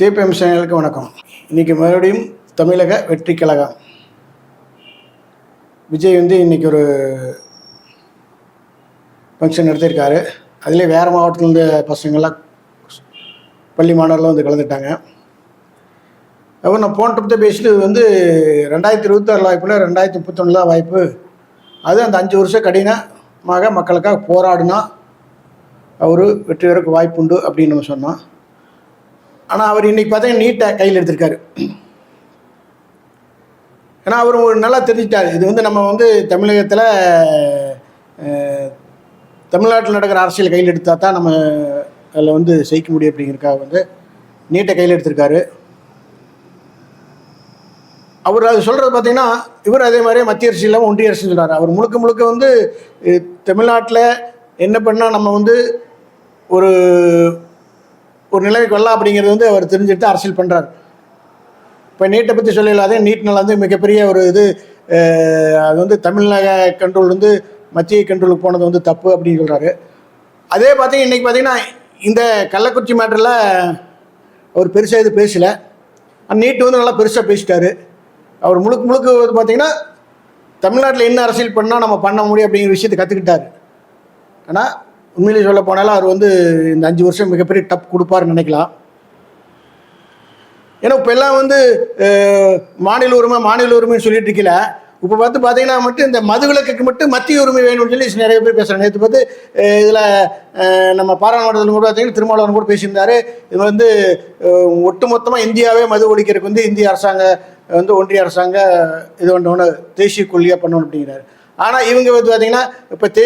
DBm சேனலுக்கு வணக்கம். இன்றைக்கி மறுபடியும் தமிழக வெற்றி கழகம். விஜய் வந்து இன்றைக்கி ஒரு ஃபங்க்ஷன் நடத்தியிருக்காரு. அதிலே வேறு மாவட்டத்துலேருந்து பசங்கள்லாம் பள்ளி மாணவர்களும் வந்து கலந்துட்டாங்க. அப்புறம் நான் போன ட்ரிப் பேசிட்டு வந்து ரெண்டாயிரத்தி இருபத்தாறு வாய்ப்பில் ரெண்டாயிரத்தி முப்பத்தொன்னில் தான் வாய்ப்பு. அது அந்த அஞ்சு வருஷம் கடினமாக மக்களுக்காக போராடினா அவர் வெற்றி பெறக்கு வாய்ப்புண்டு அப்படின்னு நம்ம சொன்னோம். ஆனால் அவர் இன்றைக்கி பார்த்தீங்கன்னா நீட்டை கையில் எடுத்திருக்காரு. ஏன்னா அவர் ஒரு நல்லா தெரிஞ்சிட்டார் இது வந்து நம்ம வந்து தமிழகத்தில் தமிழ்நாட்டில் நடக்கிற அரசியல் கையில் எடுத்தால் தான் நம்ம அதில் வந்து ஜெயிக்க முடியும் அப்படிங்கிறக்காக வந்து நீட்டை கையில் எடுத்திருக்காரு. அவர் அது சொல்கிறது பார்த்தீங்கன்னா இவர் அதே மாதிரியே மத்திய அரசு இல்லாமல் ஒன்றிய அரசு சொல்கிறார் அவர் முழுக்க முழுக்க வந்து தமிழ்நாட்டில் என்ன பண்ணால் நம்ம வந்து ஒரு ஒரு நிலைமைக்கு வரலாம் அப்படிங்கிறது வந்து அவர் தெரிஞ்சுட்டு அரசியல் பண்ணுறாரு இப்போ நீட்டை பற்றி சொல்லலாதே நீட்னால் வந்து மிகப்பெரிய ஒரு இது அது வந்து தமிழக கண்ட்ரோல் வந்து மத்திய கண்ட்ரோலுக்கு போனது வந்து தப்பு அப்படின்னு சொல்கிறாரு அதே பார்த்தீங்கன்னா இன்றைக்கி பார்த்தீங்கன்னா இந்த கள்ளக்குறிச்சி மேட்டரில் அவர் பெருசாக எதுவும் பேசலை. நீட் வந்து நல்லா பெருசாக பேசிட்டாரு. அவர் முழுக்க முழுக்க வந்து பார்த்தீங்கன்னா தமிழ்நாட்டில் என்ன அரசியல் பண்ணால் நம்ம பண்ண முடியும் அப்படிங்கிற விஷயத்தை கற்றுக்கிட்டார் ஆனால் உண்மையிலே சொல்ல போனாலும் அவர் வந்து இந்த அஞ்சு வருஷம் மிகப்பெரிய டப் கொடுப்பாருன்னு நினைக்கலாம். ஏன்னா இப்போ எல்லாம் வந்து மாநில உரிமை மாநில உரிமைன்னு சொல்லிட்டு இருக்கல இப்போ பார்த்து பார்த்தீங்கன்னா மட்டும் இந்த மதுவிலக்குக்கு மட்டும் மத்திய உரிமை வேணும்னு சொல்லி நிறைய பேர் பேசுகிறாங்க நேற்று பார்த்து இதில் நம்ம பாராளுமன்றத்தில் கூட பார்த்தீங்கன்னா திருமாவளவன் கூட பேசியிருந்தாரு. இது வந்து ஒட்டுமொத்தமாக இந்தியாவே மது ஒழிக்கிறதுக்கு வந்து இந்திய அரசாங்க வந்து ஒன்றிய அரசாங்க இது ஒன்று ஒன்று தேசிய கொள்கையாக பண்ணணும் அப்படிங்கிறாரு. ஆனால் இவங்க வந்து பார்த்தீங்கன்னா இப்போ தே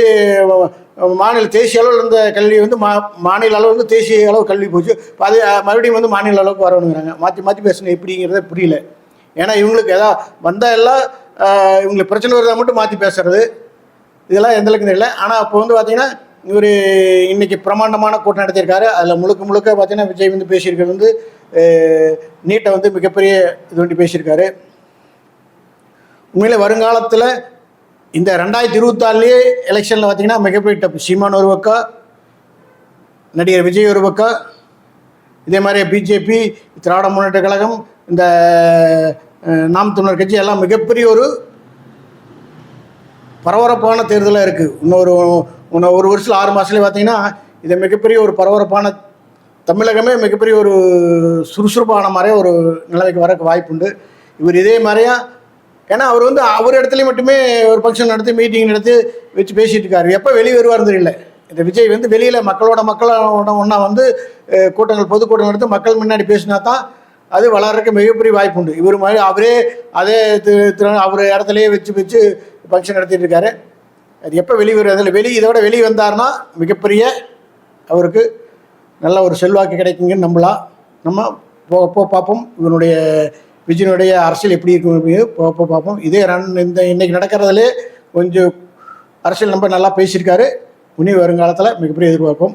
மாநில தேசிய அளவில் இருந்த கல்வி வந்து மா மாநில அளவு வந்து தேசிய அளவு கல்வி போச்சு. இப்போ அது மறுபடியும் வந்து மாநில அளவுக்கு வரணுங்கிறாங்க. மாற்றி மாற்றி பேசணும் எப்படிங்கிறத புரியல. ஏன்னா இவங்களுக்கு எதாவது வந்தால் எல்லாம் இவங்களுக்கு பிரச்சனை வருதா மட்டும் மாற்றி பேசுறது. இதெல்லாம் எந்த அளவுக்கு தெரியல. ஆனால் அப்போ வந்து பார்த்தீங்கன்னா இவர் இன்னைக்கு பிரமாண்டமான கூட்டம் நடத்தியிருக்காரு. அதில் முழுக்க முழுக்க பார்த்தீங்கன்னா விஜய் வந்து பேசியிருக்கிறது வந்து நீட்டை வந்து மிகப்பெரிய இது வண்டி பேசியிருக்காரு. உண்மையிலே வருங்காலத்தில் இந்த ரெண்டாயிரத்தி இருபத்தாறுலேயே எலெக்ஷனில் பார்த்தீங்கன்னா மிகப்பெரிய டப் சீமான் ஒரு பக்கம் நடிகர் விஜய் ஒரு பக்கம் இதே மாதிரி பிஜேபி திராவிட முன்னேற்ற கழகம் இந்த நாம் தமிழர் கட்சி எல்லாம் மிகப்பெரிய ஒரு பரபரப்பான தேர்தலாக இருக்குது இன்னொரு இன்னும் ஒரு வருஷத்தில் ஆறு மாதத்துலேயே பார்த்தீங்கன்னா இது மிகப்பெரிய ஒரு பரபரப்பான தமிழகமே மிகப்பெரிய ஒரு சுறுசுறுப்பான மாதிரியே ஒரு நிலைமைக்கு வரக்கு வாய்ப்புண்டு. இவர் இதே மாதிரியா ஏன்னா அவர் வந்து அவர் இடத்துலையும் மட்டுமே ஒரு ஃபங்க்ஷன் நடத்தி மீட்டிங் நடத்தி வச்சு பேசிகிட்டு இருக்காரு. எப்போ வெளியே வருவார் தெரியல. இந்த விஜய் வந்து வெளியில் மக்களோட மக்களோட ஒன்றா வந்து கூட்டங்கள் பொதுக்கூட்டம் நடத்தி மக்கள் முன்னாடி பேசினா தான் அது வளர்றதுக்கு மிகப்பெரிய வாய்ப்பு உண்டு. இவர் மாதிரி அவரே அதே திரு- அவர் இடத்துலையே வச்சு வச்சு ஃபங்க்ஷன் நடத்திட்டு இருக்காரு. அது எப்போ வெளியே வரும் அதில் வெளியே இதோட வெளியே வந்தாருன்னா மிகப்பெரிய அவருக்கு நல்ல ஒரு செல்வாக்கு கிடைக்குங்கன்னு நம்பலாம். நம்ம போக போக பார்ப்போம். இவனுடைய விஜயனுடைய அரசியல் எப்படி இருக்கும் அப்படின்னு பார்ப்போம். இதே ரன் இந்த இன்னைக்கு நடக்கிறதுலே கொஞ்சம் அரசியல் நம்ம நல்லா பேசியிருக்காரு. இனி வருங்காலத்தில் மிகப்பெரிய எதிர்பார்ப்போம்.